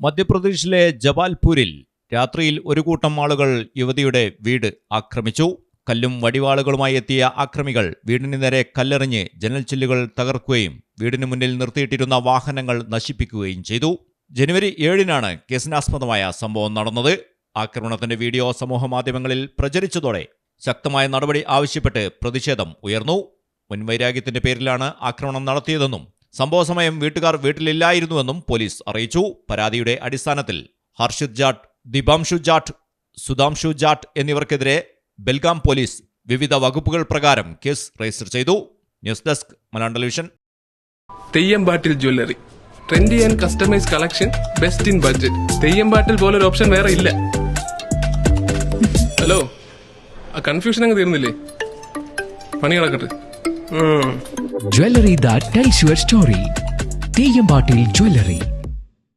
മധ്യപ്രദേശിലെ ജബാൽപൂരിൽ രാത്രിയിൽ ഒരു കൂട്ടം ആളുകൾ യുവതിയുടെ വീട് ആക്രമിച്ചു. കല്ലും വടിവാളുകളുമായി എത്തിയ ആക്രമികൾ വീടിന് നേരെ കല്ലെറിഞ്ഞ് ജനൽ ചില്ലുകൾ തകർക്കുകയും വീടിന് മുന്നിൽ നിർത്തിയിട്ടിരുന്ന വാഹനങ്ങൾ നശിപ്പിക്കുകയും ചെയ്തു. ജനുവരി ഏഴിനാണ് കേസിനാസ്പദമായ സംഭവം നടന്നത്. ആക്രമണത്തിന്റെ വീഡിയോ സമൂഹമാധ്യമങ്ങളിൽ പ്രചരിച്ചതോടെ ശക്തമായ നടപടി ആവശ്യപ്പെട്ട് പ്രതിഷേധം ഉയർന്നു. മുൻവൈരാഗ്യത്തിന്റെ പേരിലാണ് ആക്രമണം നടത്തിയതെന്നും സംഭവ സമയം വീട്ടുകാർ വീട്ടിലില്ലായിരുന്നുവെന്നും പോലീസ് അറിയിച്ചു. പരാതിയുടെ അടിസ്ഥാനത്തിൽ ഹർഷിത് ജാട്ട് ദിബാംഷു ജാട്ട് സുധാംഷു ജാട്ട് എന്നിവർക്കെതിരെ ബെൽഗാം പോലീസ് വിവിധ വകുപ്പുകൾ പ്രകാരം കേസ് രജിസ്റ്റർ ചെയ്തു. News desk Malayalam television. തെയ്യമ്പാട്ടിൽ jewellery. Trendy and customise collection best in budget Theyyampattil പോലൊരു ഓപ്ഷൻ വേറെ ഇല്ല. ഹലോ? ആ കൺഫ്യൂഷൻ അങ്ങ് തീർന്നില്ലേ? പണി കിടക്കട്ടെ. Jewelry that tells your story. Teyambatil Jewelry.